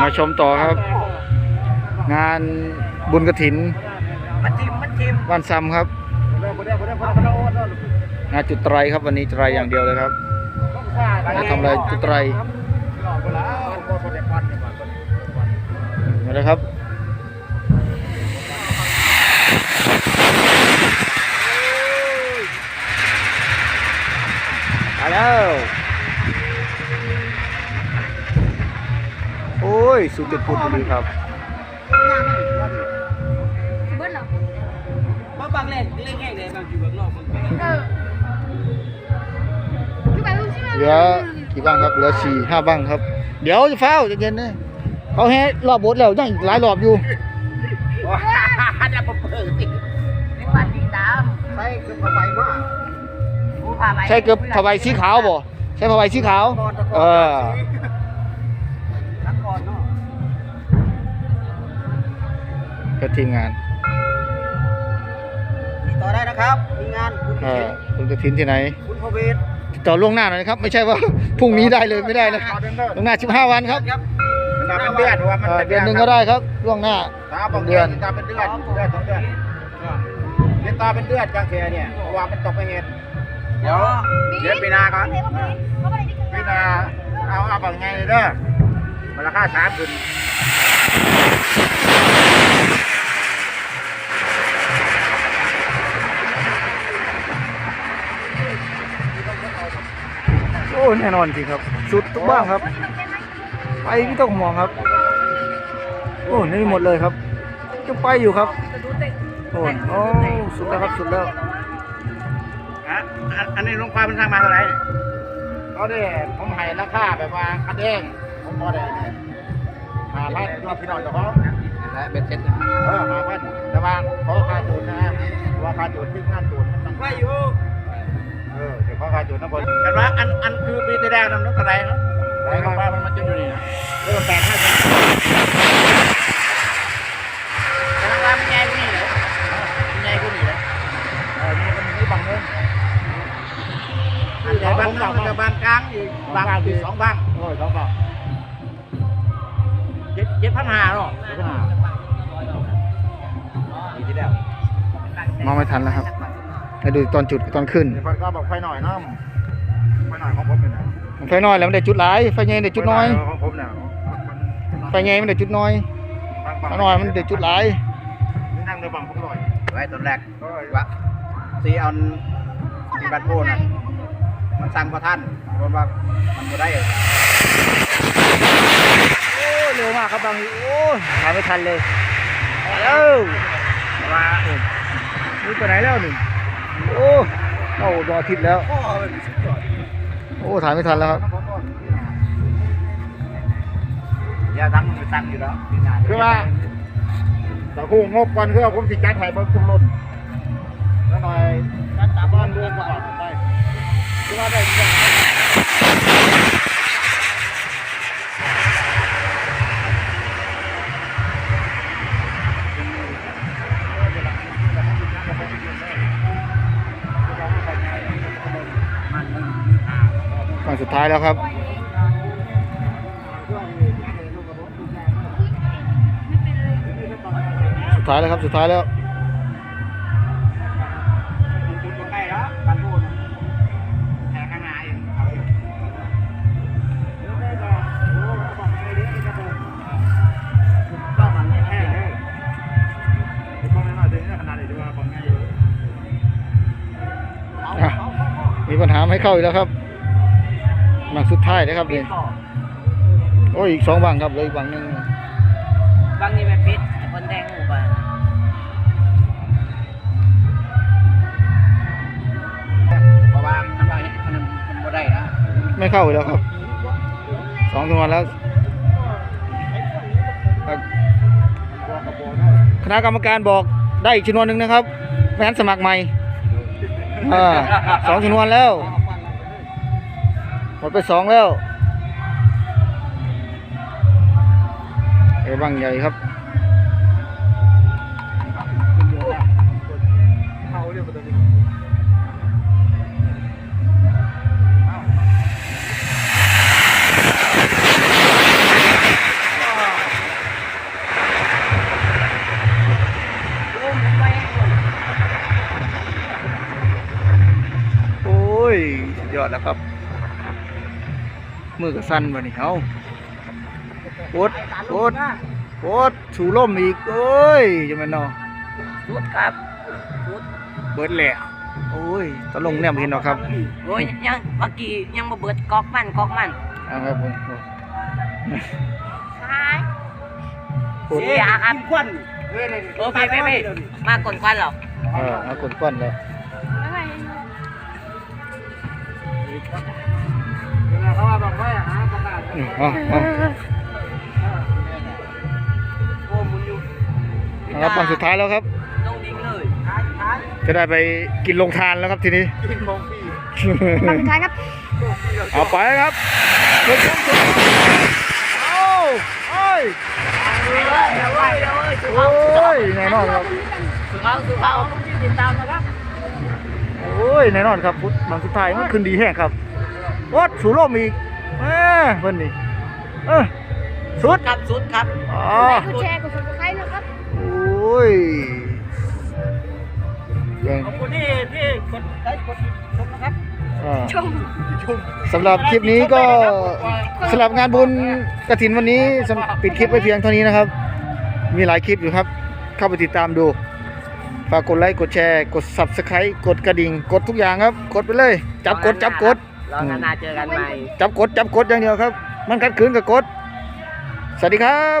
มาชมต่อครับ งานบุญกระถินมันทิมมันทิมวันซ้ำครับงานจุดไตรครับวันนี้ไตรอย่างเดียวเลยครับมาทำอะไรจุดไตรมาเลยครับมาแล้ว อ้ยสุดจุดพูดดีครับเบิ้ลเหรอมาบางเล่นเล่นแห้งเลยบางอยู่บางนอกบางเออคือไปลูกใช่ไหมเหลือกี่บ้างครับเหลือสี่ห้าบ้างครับ เดี๋ยวจะเฝ้าจะเย็นๆนะเขาให้รอบบดแล้วยังอีกหลายรอบอยู่จะมาเปิดติในวันดีตามใช่คือมาไปมากผู้พาไปใช่เกือบผ้าใบสีขาวบ่ใช่ผ้าใบสีขาว เออ ก็ทีมงานติดต่อได้นะครับมีงานคุณเออคุณกระถินที่ไหน คุณพเวศติดต่อล่วงหน้าหน่อยนะครับ ไม่ใช่ว่า พรุ่งนี้ได้เลยไม่ได้นะล่วงหน้า 15 วันครับครับมันเป็นเดือนว่ามันเออเป็นเดือนหนึ่งก็ได้ครับล่วงหน้า ตาบอกเดือนตาเป็นเดือนเดือนสองเดือนเดือนตาเป็นเดือนจังเสียเนี่ยเพราะว่ามันตกไปเห็นเดี๋ยวเดือนปีหนาก่อนปีหนาเอาเอาแบบไงเลยเด้อมันราคาสามขึ้น แน่นอนจริงครับ สุดทุกบ้างครับ ไปไม่ต้องห่วงครับ โอ้นี่หมดเลยครับจะไปอยู่ครับโอ้โอ้สุดแล้วครับสุดแล้วอะอันอันนี้ลงความเป็นทางมาเท่าไหร่ก็ได้ผมให้ราคาแบบว่าคันเองผมพอได้เนี่ยหาพันรอบพี่น้องเจ้าของและเป็นเซ็ตเออหาพันแต่ว่าขอค่าจูนนะว่าค่าจูนที่งานจูน อเดี๋ยวเขาขายจุดน้ำบนกันว่าอันอันคือปีที่แรกน้ำน้ำกระไรเนาะไรของบ้านมันมันจะอยู่นี่นะเริ่มแปดห้าสิบกำลังว่ามันใหญ่กว่านี่เลยมันใหญ่กว่านี่เลยเออนี่มันมีบางเงินอันใหญ่บางเงินมันจะบางกลางอีกบางอีกสองบางโอ้ยสองบางเจ็ดเจ็ดพันห้าเนาะเจ็ดพันห้าปีที่แล้วมองไม่ทันแล้วครับ ไปดูตอนจุดตอนขึ้นเดี๋ยวคนก็บอกไฟหน่อยน้ำไฟหน่อยของผมอยู่ไหนไฟน้อยแล้วมันได้จุดหลายไฟใหญ่ได้จุดน้อย ของผมเนี่ยไฟใหญ่มันได้จุดน้อยไฟน้อยมันได้จุดหลายนี่นั่งในบังผมหน่อยไว้ตอนแรกก็ว่าซีเอาที่บัตรโพน่ะมันสั่งประท่านเพราะว่ามันบ่ได้โอ้เร็วมากครับบางทีโอ้หาไม่ทันเลยมาแล้วว่านี่ไปไหนแล้วหนึ่ง โอ้เข้าดวงอาทิตย์แล้ว โอ้ถ่ายไม่ทันแล้วครับอย่าตั้งมือตั้งอยู่แล้วคือว่าแต่คู่งบก่อนคือว่าผมสิจัดให้เบิ่งทุกรุ่นแล้วหน่อยการตามบ้านเรือนก็ออ งสุดท้ายแล้วครับสุดท้ายแล้วครับสุดท้ายแล้วใกล้แล้วแข่ข้างหน้าเองเอาอยู่ต้องนี้มีปัญหาไม่เข้าอีกแล้วครับ มาสุดท้ายนะครับนี่โอ้ยอีกสองบังครับเหลยอีกบังหนึ่งบางนี่แบบปิดไอ้คนแดงหูไปเพราะว่ามันว่ามันมันบ่ได้นะไม่เข้าอีกแล้วครับสองตัวแล้วอะคณะกรรมการบอกได้อีกจำนวนหนึ่งนะครับไม่งั้นสมัครใหม่อ่าสองจำนวนแล้ว หมดไปสองแล้วเอวังใหญ่ครับยอดแล้วครับ มือกับสั้นวันนี้เอาโคตรโคตรโคตรสูล่มอีกโอ้ยจะแมันเนอสุดครับเบิดแหละโอ้ยตะลงเนี่ยเห็นเนาะครับโอ้ยยังเมื่อกี้ยังมาเบิดก๊อกมันก๊อกมันเอาครับผมใช่โคตรเสียครับโอ้ไปไปไปมากดควันเหรอเออเอากดก้อนเลยแล้วไง เขาว่าบอกว่าหาประกาศอืมเอาเอาโอ้มุนอยู่เอาครับวันสุดท้ายแล้วครับลงดิ้งเลยจะได้ไปกินลงทานแล้วครับทีนี้ กินมองพี่บังท้ายครับ เอาไปครับลงทานเอาเอ้ยโอ้ยแน่นอนครับสุเขาสุเขาติดตามนะครับ โอ้ยแน่นอนครับพุทธบางสุดท้ายมันขึ้นดีแห้งครับ วัดสูร่มอีกแหม่เพิ่นนี่เออสุดครับสุดครับ อ๋อกดแชร์กดซับสไครต์นะครับ โอ้ยยังขอบคุณที่ที่กดไลค์กดชมนะครับอ่าชม สำหรับคลิปนี้ก็สำหรับงานบุญกระถินวันนี้สำปิดคลิปไปเพียงเท่านี้นะครับ มีหลายคลิปอยู่ครับ เข้าไปติดตามดู ฝากกดไลค์ กดแชร์ กด subscribe กดกระดิ่ง กดทุกอย่างครับ กดไปเลย จับกด จับกด รอนานาเจอกันใหม่ จับกดจับกดอย่างเดียวครับ มันขัดขืนกับกด สวัสดีครับ